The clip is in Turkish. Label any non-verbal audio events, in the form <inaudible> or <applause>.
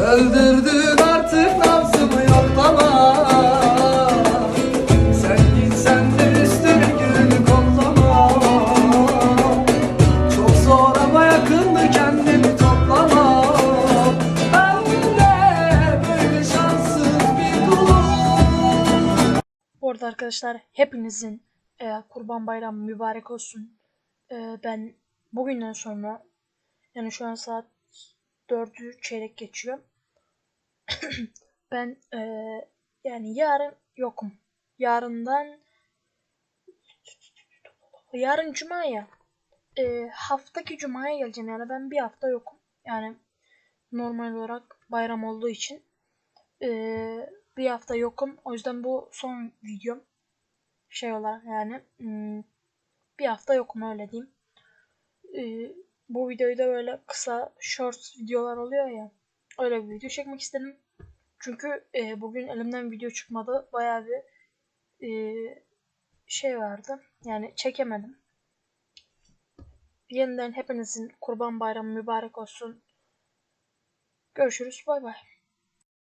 Öldürdün artık nabzımı yoklama. Sen gitsen de üstüne gülünü koklama. Çok zor ama yakındı kendimi toplama. Ben de böyle şanssız bir kulum Bu arada arkadaşlar hepinizin e, kurban bayramı mübarek olsun. E, ben bugünden sonra yani şu an saat 4'ü çeyrek geçiyor. <clears throat> ben e, yani yarın yokum. Yarından yarın cuma ya. E, haftaki cumaya geleceğim yani ben bir hafta yokum. Yani normal olarak bayram olduğu için e, bir hafta yokum. O yüzden bu son videom şey olarak yani hmm, bir hafta yokum öyle diyeyim. Ee, bu videoyu da böyle kısa short videolar oluyor ya öyle bir video çekmek istedim. Çünkü e, bugün elimden video çıkmadı. Bayağı bir e, şey vardı. Yani çekemedim. Yeniden hepinizin kurban bayramı mübarek olsun. Görüşürüz. Bay bay.